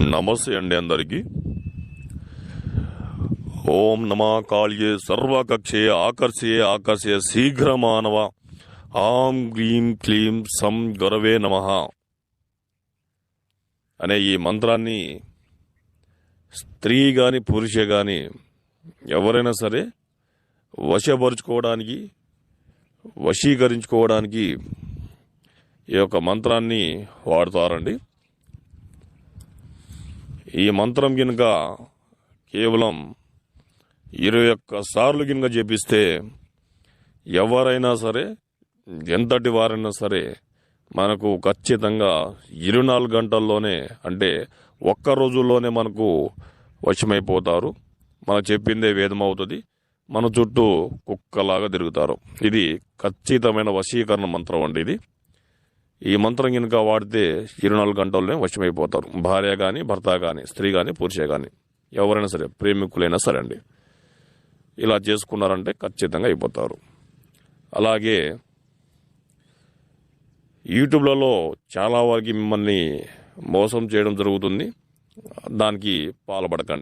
నమస్తే అండి అందరికీ. ఓం నమా కాళ్యే సర్వకక్షే ఆకర్షే ఆకర్షే శీఘ్ర మానవ ఆం గ్రీం క్లీం సం గొరవే నమ. అనే ఈ మంత్రాన్ని స్త్రీ కానీ పురుషే కానీ ఎవరైనా సరే వశపరుచుకోవడానికి వశీకరించుకోవడానికి ఈ యొక్క మంత్రాన్ని వాడుతారండి. ఈ మంత్రం గినుక కేవలం ఇరవై ఒక్క సార్లు గినుక చేపిస్తే ఎవరైనా సరే ఎంతటి వారైనా సరే మనకు ఖచ్చితంగా ఇరవై నాలుగు గంటల్లోనే అంటే ఒక్క రోజుల్లోనే మనకు వశమైపోతారు. మనం చెప్పిందే వేదం అవుతుంది. మన చుట్టూ కుక్కలాగా తిరుగుతారు. ఇది ఖచ్చితమైన వశీకరణ మంత్రం అండి ఇది. ఈ మంత్రం కనుక వాడితే ఇరవై నాలుగు గంటల్లోనే వశమైపోతారు. భార్య కానీ భర్త కానీ స్త్రీ కానీ పురుషే కానీ ఎవరైనా సరే ప్రేమికులైనా సరే అండి. ఇలా చేసుకున్నారంటే ఖచ్చితంగా అయిపోతారు. అలాగే యూట్యూబ్లలో చాలా వరకు మిమ్మల్ని మోసం చేయడం జరుగుతుంది. దానికి పాల్పడకండి.